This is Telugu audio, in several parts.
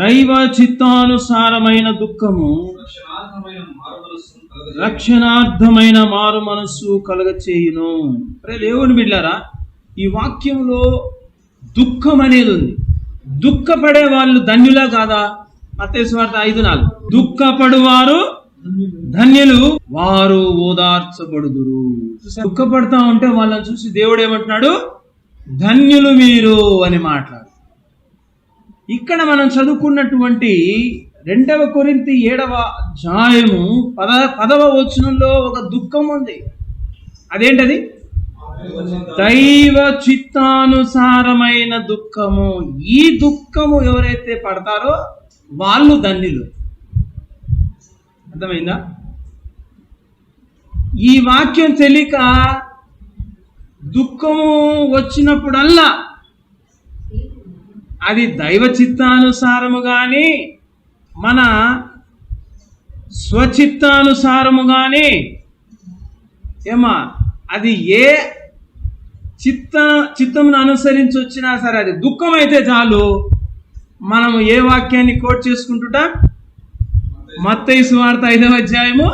దైవ చిత్తానుసారమైన దుఃఖము రక్షణార్థమైన మారు మనస్సు కలగచేయును. అరే దేవుని బిడ్డారా ఈ వాక్యంలో దుఃఖం అనేది ఉంది. దుఃఖపడే వాళ్ళు ధన్యులా కాదా? మత్తేశ్వార్త ఐదు నాలుగు. దుఃఖపడువారు ధన్యులు వారు ఓదార్చబడుదురు. దుఃఖపడతా ఉంటే వాళ్ళని చూసి దేవుడు ఏమంటున్నాడు? ధన్యులు మీరు అని మాట్లాడు. ఇక్కడ మనం చదువుకున్నటువంటి రెండవ కొరింతి ఏడవ అధ్యాయము పద పదవ వచనంలో ఒక దుఃఖం ఉంది. అదేంటది? దైవ చిత్తానుసారమైన దుఃఖము. ఈ దుఃఖము ఎవరైతే పడతారో వాళ్ళు ధన్యులు. అర్థమైందా? ఈ వాక్యం తెలియక దుఃఖము వచ్చినప్పుడల్లా అది దైవ చిత్తానుసారము కానీ మన స్వచిత్తానుసారము కానీ ఏమా అది ఏ చిత్త చిత్తమును అనుసరించి వచ్చినా సరే అది దుఃఖం అయితే చాలు. మనము ఏ వాక్యాన్ని కోట్ చేసుకుంటుట? మత్తయి సువార్త ఐదవ అధ్యాయము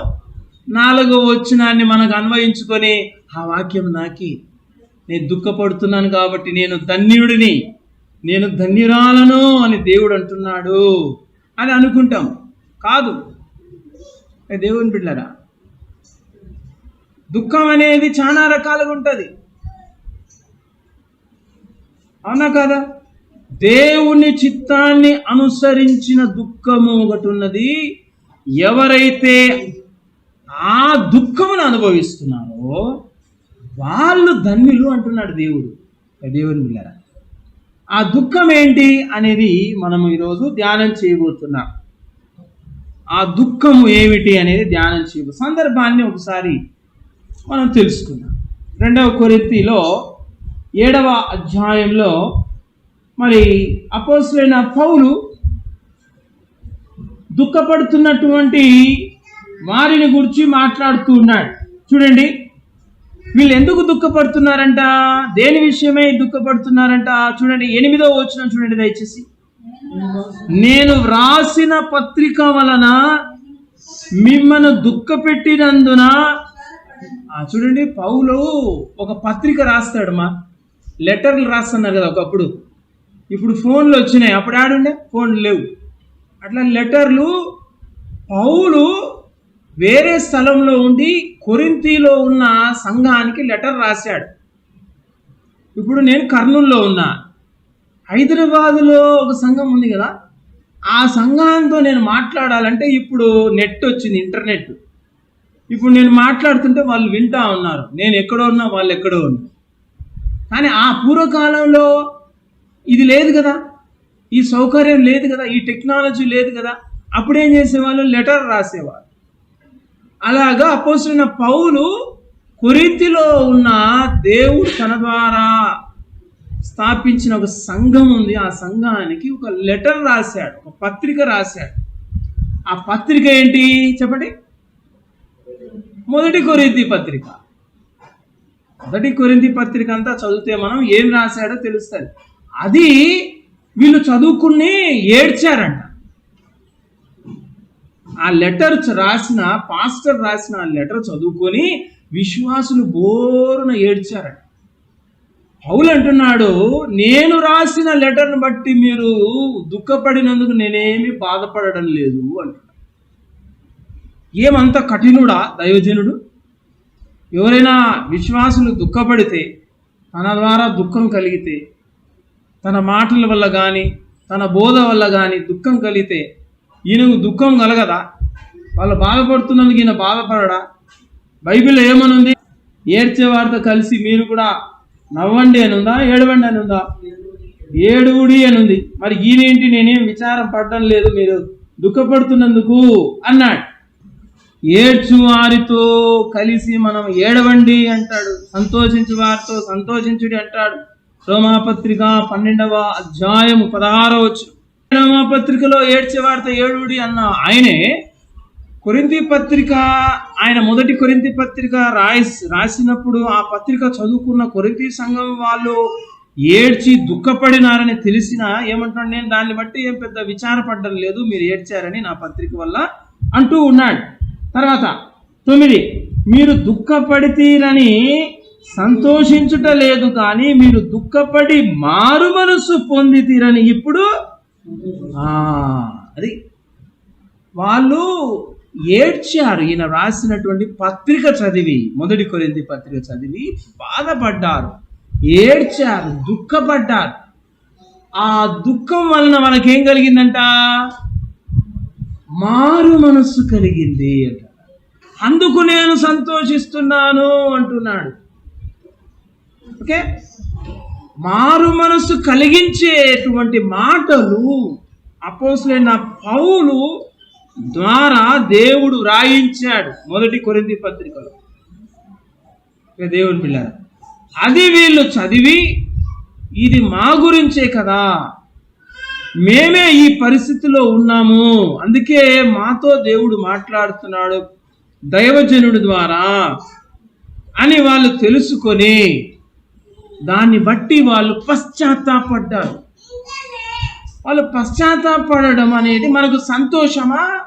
నాలుగవ వచ్చినాన్ని మనకు అన్వయించుకొని ఆ వాక్యం నాకి. నేను దుఃఖపడుతున్నాను కాబట్టి నేను ధన్యుడిని. నేను ధన్యురాలను అని దేవుడు అంటున్నాడు అని అనుకుంటాం. కాదు. దేవుని బిడ్డరా దుఃఖం అనేది చాలా రకాలుగా ఉంటుంది. అవునా కదా? దేవుని చిత్తాన్ని అనుసరించిన దుఃఖము ఒకటి ఉన్నది. ఎవరైతే ఆ దుఃఖమును అనుభవిస్తున్నారో వాళ్ళు ధన్యులు అంటున్నాడు దేవుడు. దేవుని బిళ్ళరా ఆ దుఃఖం ఏంటి అనేది మనం ఈరోజు ధ్యానం చేయబోతున్నాం. ఆ దుఃఖము ఏమిటి అనేది ధ్యానం చేయబో సందర్భాన్ని ఒకసారి మనం తెలుసుకుందాం. రెండవ కొరింతిలో ఏడవ అధ్యాయంలో మరి అపోసులైన పౌలు దుఃఖపడుతున్నటువంటి వారిని గురించి మాట్లాడుతూ ఉన్నాడు. చూడండి. వీళ్ళు ఎందుకు దుఃఖపడుతున్నారంట? దేని విషయమై దుఃఖపడుతున్నారంట? చూడండి ఎనిమిదో వచ్చిన చూడండి దయచేసి. నేను వ్రాసిన పత్రిక వలన మిమ్మల్ని దుఃఖపెట్టినందున చూడండి పౌలు ఒక పత్రిక రాస్తాడు మా లెటర్లు రాస్తున్నారు కదా ఒకప్పుడు. ఇప్పుడు ఫోన్లు వచ్చినాయి. అప్పుడు ఆడుండే? ఫోన్లు లేవు. అట్లా లెటర్లు పౌలు వేరే స్థలంలో ఉండి కొరింతిలో ఉన్న సంఘానికి లెటర్ రాశాడు. ఇప్పుడు నేను కర్నూల్లో ఉన్నా. హైదరాబాదులో ఒక సంఘం ఉంది కదా ఆ సంఘంతో నేను మాట్లాడాలంటే ఇప్పుడు నెట్ వచ్చింది ఇంటర్నెట్. ఇప్పుడు నేను మాట్లాడుతుంటే వాళ్ళు వింటా ఉన్నారు. నేను ఎక్కడో ఉన్నా వాళ్ళు ఎక్కడో ఉన్నారు కానీ ఆ పూర్వకాలంలో ఇది లేదు కదా. ఈ సౌకర్యం లేదు కదా. ఈ టెక్నాలజీ లేదు కదా. అప్పుడేం చేసేవాళ్ళు? లెటర్ రాసేవాళ్ళు అలాగా అపోసిన పౌలు కురితిలో ఉన్న దేవుడు తన ద్వారా స్థాపించిన ఒక సంఘం ఉంది. ఆ సంఘానికి ఒక లెటర్ రాశాడు ఒక పత్రిక రాశాడు. ఆ పత్రిక ఏంటి? చెప్పండి. మొదటి కొరింది పత్రిక. మొదటి కొరింది పత్రిక అంతా చదివితే మనం ఏం రాశాడో తెలుస్తుంది. అది వీళ్ళు చదువుకుని ఏడ్చారంట. ఆ లెటర్ రాసిన పాస్టర్ రాసిన ఆ లెటర్ చదువుకొని విశ్వాసులు బోరున ఏడ్చారంట. పౌలు అంటున్నాడు నేను రాసిన లెటర్ను బట్టి మీరు దుఃఖపడినందుకు నేనేమి బాధపడడం లేదు అంటున్నాడు. ఏమంత కఠినుడా దైవజనుడు? ఎవరైనా విశ్వాసులు దుఃఖపడితే తన ద్వారా దుఃఖం కలిగితే తన మాటల వల్ల కానీ తన బోధ వల్ల కానీ దుఃఖం కలిగితే ఈయనకు దుఃఖం కలగదా? వాళ్ళు బాధపడుతున్నందుకు ఈయన బాధపడడా? బైబిల్ ఏమనుంది? ఏడ్చే వారితో కలిసి మీరు కూడా నవ్వండి అని ఉందా ఏడవండి అని ఉందా ఏడుగుడి అని ఉంది మరి ఈయనేంటి నేనేం విచారం పడడం లేదు మీరు దుఃఖపడుతున్నందుకు అన్నాడు. ఏడ్చు వారితో కలిసి మనం ఏడవండి అంటాడు. సంతోషించు వారితో సంతోషించుడి అంటాడు. రోమాపత్రిక పన్నెండవ అధ్యాయము పదహారవ వచ్చు రోమాపత్రికలో ఏడ్చే వార్త ఏడుడి అన్న ఆయనే కొరింతి పత్రిక ఆయన మొదటి కొరింతి పత్రిక రాయి రాసినప్పుడు ఆ పత్రిక చదువుకున్న కొరింతి సంఘం వాళ్ళు ఏడ్చి దుఃఖపడినారని తెలిసిన ఏమంటున్నాడు నేను దాన్ని బట్టి ఏం పెద్ద విచారపడ్డం లేదు మీరు ఏడ్చారని నా పత్రిక వల్ల అంటూ ఉన్నాడు. తర్వాత తొమ్మిది మీరు దుఃఖపడితీరని సంతోషించుట లేదు కానీ మీరు దుఃఖపడి మారు మనస్సు పొందితీరని ఇప్పుడు అది. వాళ్ళు ఏడ్చారు. ఈయన రాసినటువంటి పత్రిక చదివి మొదటి కొరింది పత్రిక చదివి బాధపడ్డారు. ఏడ్చారు దుఃఖపడ్డారు. ఆ దుఃఖం వలన మనకేం కలిగిందంట? మారు మనస్సు కలిగింది అంట. అందుకు నేను సంతోషిస్తున్నాను అంటున్నాడు. ఓకే? మారు మనసు కలిగించేటువంటి మాటలు అపోసులైన పౌలు ద్వారా దేవుడు రాయించాడు. మొదటి కొరింది పత్రికలో. దేవుని పిల్లలు అది వీళ్ళు చదివి ఇది మా గురించే కదా. మేమే ఈ పరిస్థితిలో ఉన్నాము. అందుకే మాతో దేవుడు మాట్లాడుతున్నాడు దైవజనుడి ద్వారా అని వాళ్ళు తెలుసుకొని దాన్ని బట్టి వాళ్ళు పశ్చాత్తాపడ్డారు. వాళ్ళు పశ్చాత్తాపడడం అనేది మనకు సంతోషమా?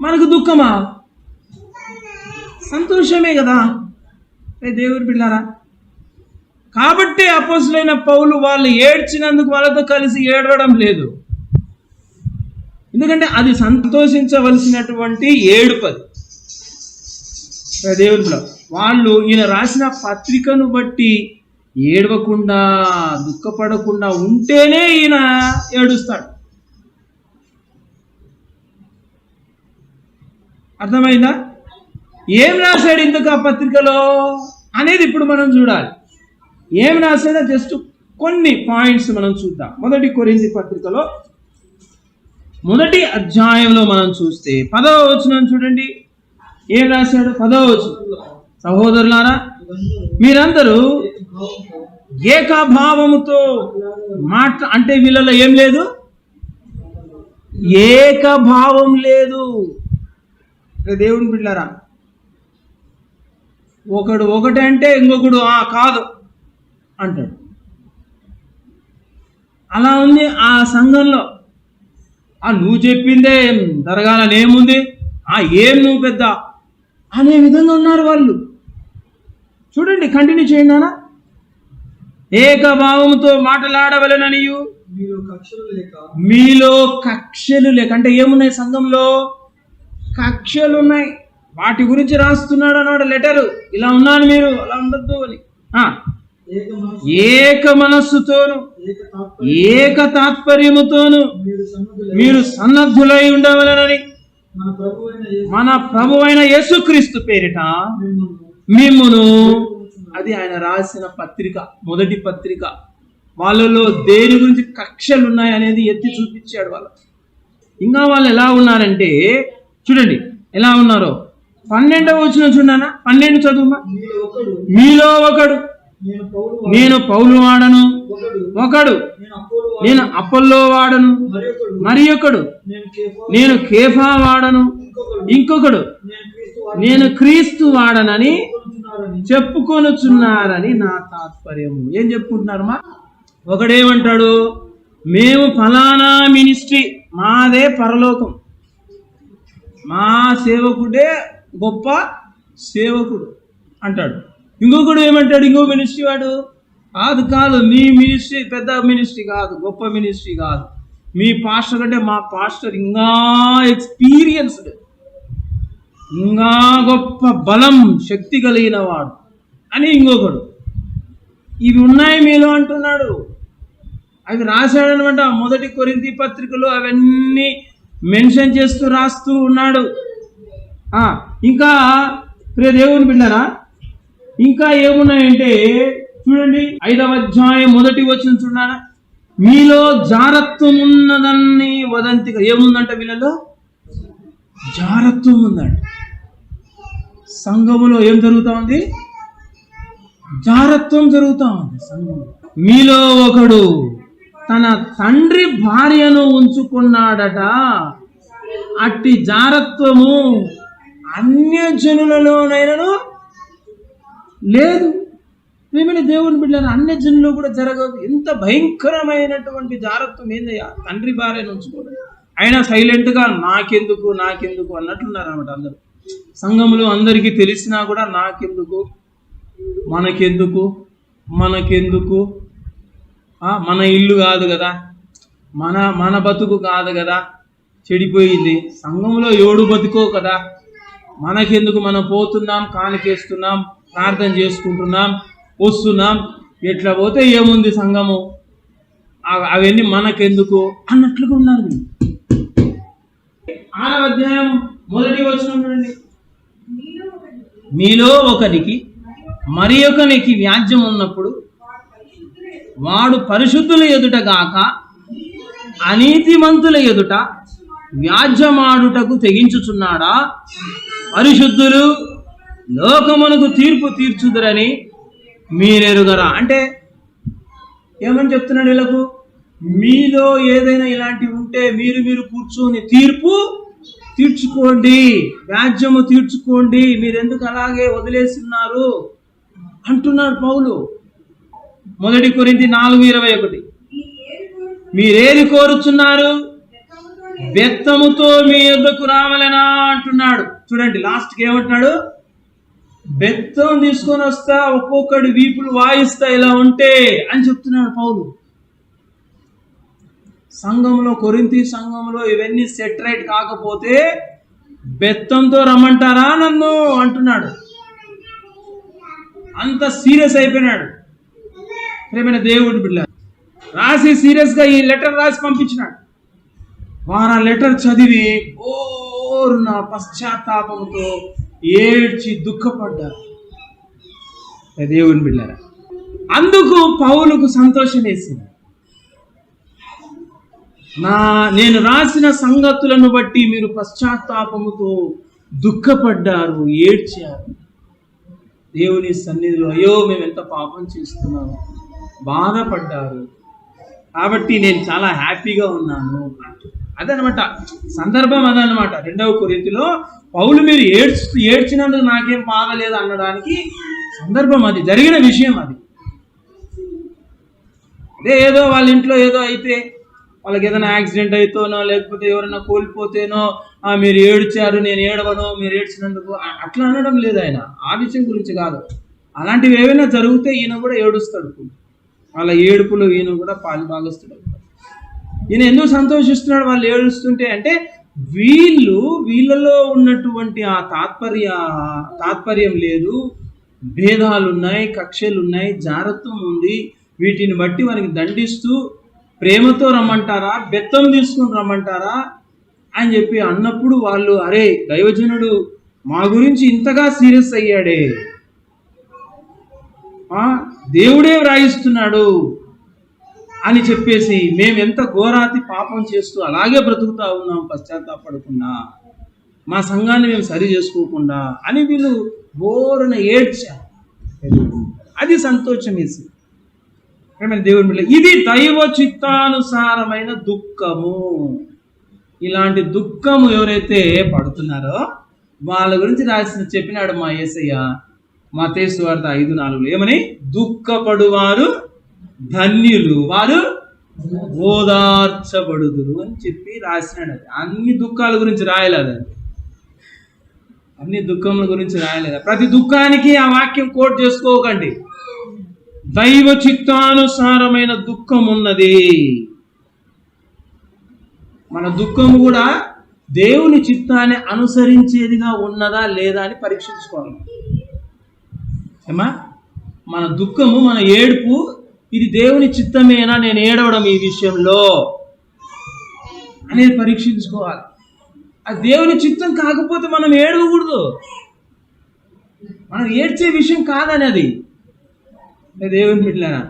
మనకు దుఃఖమా? సంతోషమే కదా. రే దేవుని పిల్లారా కాబట్టి అపోసులైన పౌలు వాళ్ళు ఏడ్చినందుకు వాళ్ళతో కలిసి ఏడవడం లేదు. ఎందుకంటే అది సంతోషించవలసినటువంటి ఏడుపది దేవుడు పిల్ల వాళ్ళు ఈయన రాసిన పత్రికను బట్టి ఏడవకుండా దుఃఖపడకుండా ఉంటేనే ఈయన ఏడుస్తాడు. అర్థమైందా? ఏం రాశాడు ఇందుకు ఆ పత్రికలో? అనేది ఇప్పుడు మనం చూడాలి. ఏం రాశాడో జస్ట్ కొన్ని పాయింట్స్ మనం చూద్దాం. మొదటి కొరింది పత్రికలో మొదటి అధ్యాయంలో మనం చూస్తే పదవ వచనం చూడండి. ఏం రాశాడు? పదవ వచనం సహోదరులారా మీరందరూ ఏకభావముతో మాట అంటే వీళ్ళలో ఏం లేదు? ఏకభావం లేదు. దేవుని బిడ్డారా ఒకడు ఒకటి అంటే ఇంకొకడు ఆ కాదు అంటాడు. అలా ఉంది ఆ సంఘంలో. ఆ నువ్వు చెప్పిందే జరగాలని ఏముంది ఆ ఏం నువ్వు పెద్ద? అనే విధంగా ఉన్నారు వాళ్ళు. చూడండి కంటిన్యూ చేయండి నాన్న. ఏకభావంతో మాటలాడవలననియు. మీలో కక్షలు లేక అంటే ఏమున్నాయి సంఘంలో? కక్షలు ఉన్నాయి వాటి గురించి రాస్తున్నాడు అన్నాడు లెటరు. ఇలా ఉన్నాను మీరు అలా ఉండద్దు అని. ఏక మనస్సుతోను ఏక తాత్పర్యముతోను మీరు సన్నద్ధులై ఉండవలనని. మన ప్రభువైన అయిన యేసుక్రీస్తు పేరిట మిమ్మును అది ఆయన రాసిన పత్రిక మొదటి పత్రిక. వాళ్ళలో దేని గురించి కక్షలు ఉన్నాయనేది ఎత్తి చూపించాడు వాళ్ళు. ఇంకా వాళ్ళు ఎలా ఉన్నారంటే చూడండి ఎలా ఉన్నారో. పన్నెండవ వచ్చిన చూడనా పన్నెండు చదువుమా? మీలో ఒకడు. నేను పౌలు వాడను. ఒకడు. నేను అప్పల్లో వాడను. మరి ఒకడు. నేను కేఫా వాడను. ఇంకొకడు. నేను క్రీస్తు వాడనని చెప్పుకొనుచున్నారని నా తాత్పర్యము. ఏం చెప్పుకుంటున్నారమ్మా? ఒకడేమంటాడు? మేము ఫలానా మినిస్ట్రీ మాదే పరలోకం. మా సేవకుడే గొప్ప సేవకుడు అంటాడు. ఇంకొకడు ఏమంటాడు? ఇంకో మినిస్ట్రీ వాడు? కాదు కాదు మీ మినిస్ట్రీ పెద్ద మినిస్ట్రీ కాదు గొప్ప మినిస్ట్రీ కాదు. మీ పాస్టర్ కంటే మా పాస్టర్ ఇంకా ఎక్స్పీరియన్స్డ్. ఇంకా గొప్ప బలం శక్తి కలిగిన వాడు అని ఇంకొకడు. ఇవి ఉన్నాయి మీలో అంటున్నాడు. అవి రాశాడనమాట మొదటి కొరింతి పత్రికలు అవన్నీ మెన్షన్ చేస్తూ రాస్తూ ఉన్నాడు. ఇంకా ప్రియ దేవుని బిడ్డరా ఇంకా ఏమున్నాయంటే చూడండి ఐదవ అధ్యాయం మొదటి వచ్చిన చూడారా మీలో జారత్వం ఉన్నదని వదంతిగా ఏముందంట వీళ్ళలో? జారత్వం ఉందంట సంఘములో ఏం జరుగుతా ఉంది? జారత్వం జరుగుతా ఉంది సంఘంలో. మీలో ఒకడు తన తండ్రి భార్యను ఉంచుకున్నాడట. అట్టి జారత్వము అన్యజనులలోనైనను లేదు. ప్రేమైన దేవుని బిడ్డలను అన్ని జనులు కూడా జరగదు. ఎంత భయంకరమైనటువంటి జారత్వం ఏందయ్యా? తండ్రి భార్యను ఉంచుకోవడం. అయినా సైలెంట్గా నాకెందుకు నాకెందుకు అన్నట్లున్నారు అన్నమాట అందరూ. సంఘంలో అందరికీ తెలిసినా కూడా నాకెందుకు? మనకెందుకు? మనకెందుకు? మన ఇల్లు కాదు కదా. మన మన బతుకు కాదు కదా. చెడిపోయింది. సంఘంలో ఏడు బతుకో కదా? మనకెందుకు? మనం పోతున్నాం కానికేస్తున్నాం ప్రార్థన చేసుకుంటున్నాం వస్తున్నాం. ఎట్లా పోతే ఏముంది సంఘము? అవన్నీ మనకెందుకు? అన్నట్లుగా ఉన్నారు ఆరవ అధ్యాయం మొదటి వచ్చిన చూడండి. మీలో ఒకరికి మరి ఒకరికి వ్యాజ్యం ఉన్నప్పుడు వాడు పరిశుద్ధుల ఎదుట గాక అనీతిమంతుల ఎదుట వ్యాజ్యమాడుటకు తెగించుచున్నాడా? పరిశుద్ధులు లోకమునకు తీర్పు తీర్చుదురని మీరెరుగరా? అంటే ఏమని చెప్తున్నాడు వీళ్ళకు? మీలో ఏదైనా ఇలాంటివి ఉంటే మీరు మీరు కూర్చొని తీర్పు తీర్చుకోండి వ్యాజ్యము తీర్చుకోండి మీరెందుకు అలాగే వదిలేస్తున్నారు అంటున్నాడు పౌలు. మొదటి కొరింది నాలుగు ఇరవై ఒకటి. మీరేది కోరుచున్నారు? బెత్తముతో మీ యొద్దకు రావాలనా అంటున్నాడు. చూడండి లాస్ట్కి ఏమంటున్నాడు? బెత్తం తీసుకొని వస్తా ఒక్కొక్కడి వీపులు వాయిస్తా ఇలా ఉంటే అని చెప్తున్నాడు పౌలు. సంఘంలో కొరింతి సంఘంలో ఇవన్నీ సెటరేట్ కాకపోతే బెత్తంతో రమ్మంటారా నన్ను అంటున్నాడు. అంత సీరియస్ అయిపోయినాడు. ప్రేమైన దేవుడి బిడ్డ రాసి సీరియస్గా ఈ లెటర్ రాసి పంపించినాడు. వారు ఆ లెటర్ చదివి ఓరున పశ్చాత్తాపంతో ఏడ్చి దుఃఖపడ్డారు దేవుని బిడ్డారా అందుకు పౌలకు సంతోషం వేసింది. నా నేను రాసిన సంగతులను బట్టి మీరు పశ్చాత్తాపముతో దుఃఖపడ్డారు ఏడ్చారు. దేవుని సన్నిధిలో అయ్యో మేము ఎంత పాపం చేస్తున్నాము బాధపడ్డారు. కాబట్టి నేను చాలా హ్యాపీగా ఉన్నాను. అదనమాట సందర్భం అదనమాట. రెండవ కొరింతిలో పౌలు మీరు ఏడ్చు ఏడ్చినందుకు నాకేం బాధ లేదు అనడానికి సందర్భం అది జరిగిన విషయం అది. అదే ఏదో వాళ్ళ ఇంట్లో ఏదో అయితే వాళ్ళకి ఏదైనా యాక్సిడెంట్ అయితేనో లేకపోతే ఎవరైనా కోల్పోతేనో మీరు ఏడ్చారు నేను ఏడవను మీరు ఏడ్చినందుకు అట్లా అనడం లేదు ఆయన. ఆ విషయం గురించి కాదు. అలాంటివి ఏవైనా జరిగితే ఈయన కూడా ఏడుస్తాడు. వాళ్ళ ఏడుపులో ఈయన కూడా పాలు భాగస్తుడు ఈయన ఎందుకు సంతోషిస్తున్నాడు వాళ్ళు ఏడుస్తుంటే అంటే వీళ్ళు వీళ్ళలో ఉన్నటువంటి ఆ తాత్పర్య తాత్పర్యం లేదు. భేదాలు ఉన్నాయి కక్షలు ఉన్నాయి జారత్వం ఉంది. వీటిని బట్టి మనకి దండిస్తూ ప్రేమతో రమ్మంటారా? బెత్తం తీసుకుని రమ్మంటారా? అని చెప్పి అన్నప్పుడు వాళ్ళు అరే దైవజనుడు మా గురించి ఇంతగా సీరియస్ అయ్యాడే. దేవుడే వ్రాయిస్తున్నాడు. అని చెప్పేసి మేము ఎంత ఘోరాతి పాపం చేస్తూ అలాగే బ్రతుకుతా ఉన్నాం పశ్చాత్తాపడకుండా మా సంఘాన్ని మేము సరి చేసుకోకుండా అని వీళ్ళు బోరున ఏడ్చారు. అది సంతోషం వేసింది. దేవుని బిడ్డ ఇది దైవ చిత్తానుసారమైన దుఃఖము. ఇలాంటి దుఃఖము ఎవరైతే పడుతున్నారో వాళ్ళ గురించి రాసిన చెప్పినాడు మా యేసయ్య మా తేసు వార్త ఐదు నాలుగులో. ఏమని? దుఃఖపడువారు ధన్యులు వారు ఓదార్చబడుదురు అని చెప్పి రాసినాడు. అది అన్ని దుఃఖాల గురించి రాయలేదు. అది అన్ని దుఃఖముల గురించి రాయలేదు. ప్రతి దుఃఖానికి ఆ వాక్యం కోట్ చేసుకోకండి. దైవ చిత్తానుసారమైన దుఃఖం ఉన్నది మన దుఃఖం కూడా దేవుని చిత్తాన్ని అనుసరించేదిగా ఉన్నదా లేదా అని పరీక్షించుకోవాలి. ఏమా? మన దుఃఖము మన ఏడుపు ఇది దేవుని చిత్తమేనా? నేను ఏడవడం ఈ విషయంలో అనేది పరీక్షించుకోవాలి. అది దేవుని చిత్తం కాకపోతే మనం ఏడవకూడదు. మనం ఏడ్చే విషయం కాదని అది దేవుని బిడ్డలేనా